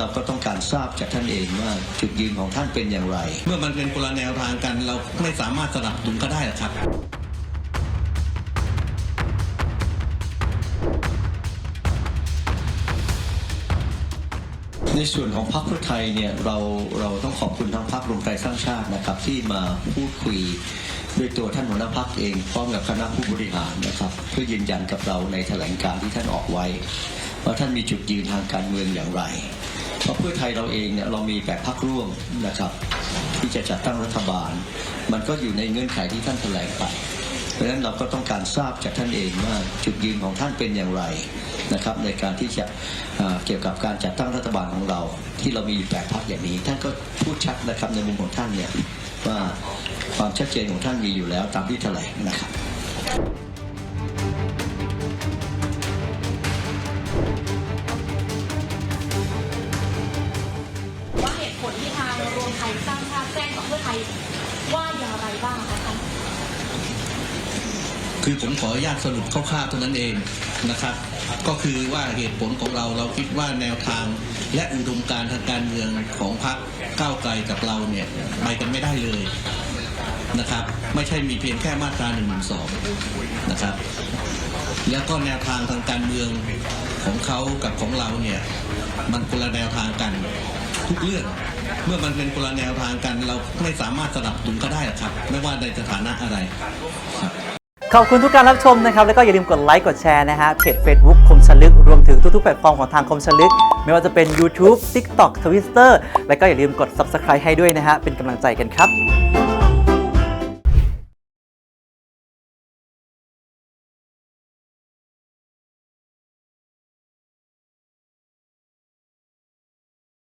เราก็ต้องการทราบจากท่านเองว่าจุดยืนของท่านเป็นอย่างไร เมื่อมันเป็นคนละแนวทางกันเราไม่สามารถสนับสนุนก็ได้หรอกครับในส่วนของพรรคเพื่อไทยเนี่ยเราเราต้องขอบคุณทางพรรครวมไทยสร้างชาตินะครับ ที่มาพูดคุยด้วยตัวท่านหัวหน้าพรรคเองพร้อมกับคณะผู้บริหารนะครับ เพื่อยืนยันกับเราในแถลงการที่ท่านออกไว้ว่าท่านมีจุดยืนทางการเมืองอย่างไร เพราะเพื่อไทยเราเองเนี่ยเรามีแบบพรรคร่วมนะครับ ที่จะจัดตั้งรัฐบาล มันก็อยู่ในเงื่อนไขที่ท่านแถลงไป เพราะฉะนั้นเราก็ต้องการทราบจากท่านเองว่าจุดยืนของท่านเป็นอย่างไรนะครับในการที่จะเอ่อเกี่ยวกับการจัดตั้งรัฐบาลของเรา ที่เรามีอยู่แปดพักอย่างนี้ ท่านก็พูดชัดนะครับในมุมของท่านเนี่ยว่าความชัดเจนของท่านมีอยู่แล้วตามที่แถลงนะครับ ยว่าอย่างไรบ้างคะท่านคือผมขออนุญาตสรุปคร่าวๆเท่านั้นเองนะครับ ก็คือว่าเหตุผลของเราเราคิดว่าแนวทางและอุดมการทางการเมืองของพรรคก้าวไกลกับเราเนี่ยไปกันไม่ได้เลยนะครับไม่ใช่มีเพียงแค่มาตรา1นึนะครับแล้วก็แนวทางทางการเมืองของเขากับของเราเนี่ยมันคนละแนวทางกันทุกเรื่อง เมื่อมันเป็นคนละแนวทางกันเราไม่สามารถสนับสนุนก็ได้หรอกครับ ไม่ว่าในสถานะอะไรครับขอบคุณทุกการรับชมนะครับ แล้วก็อย่าลืมกดไลค์กดแชร์นะฮะเพจ Facebook คมชลึก รวมถึงทุกๆแพลตฟอร์มของทางคมชลึก ไม่ว่าจะเป็น YouTube TikTok Twitter แล้วก็อย่าลืมกด Subscribe ให้ด้วยนะฮะเป็นกำลังใจกันครับ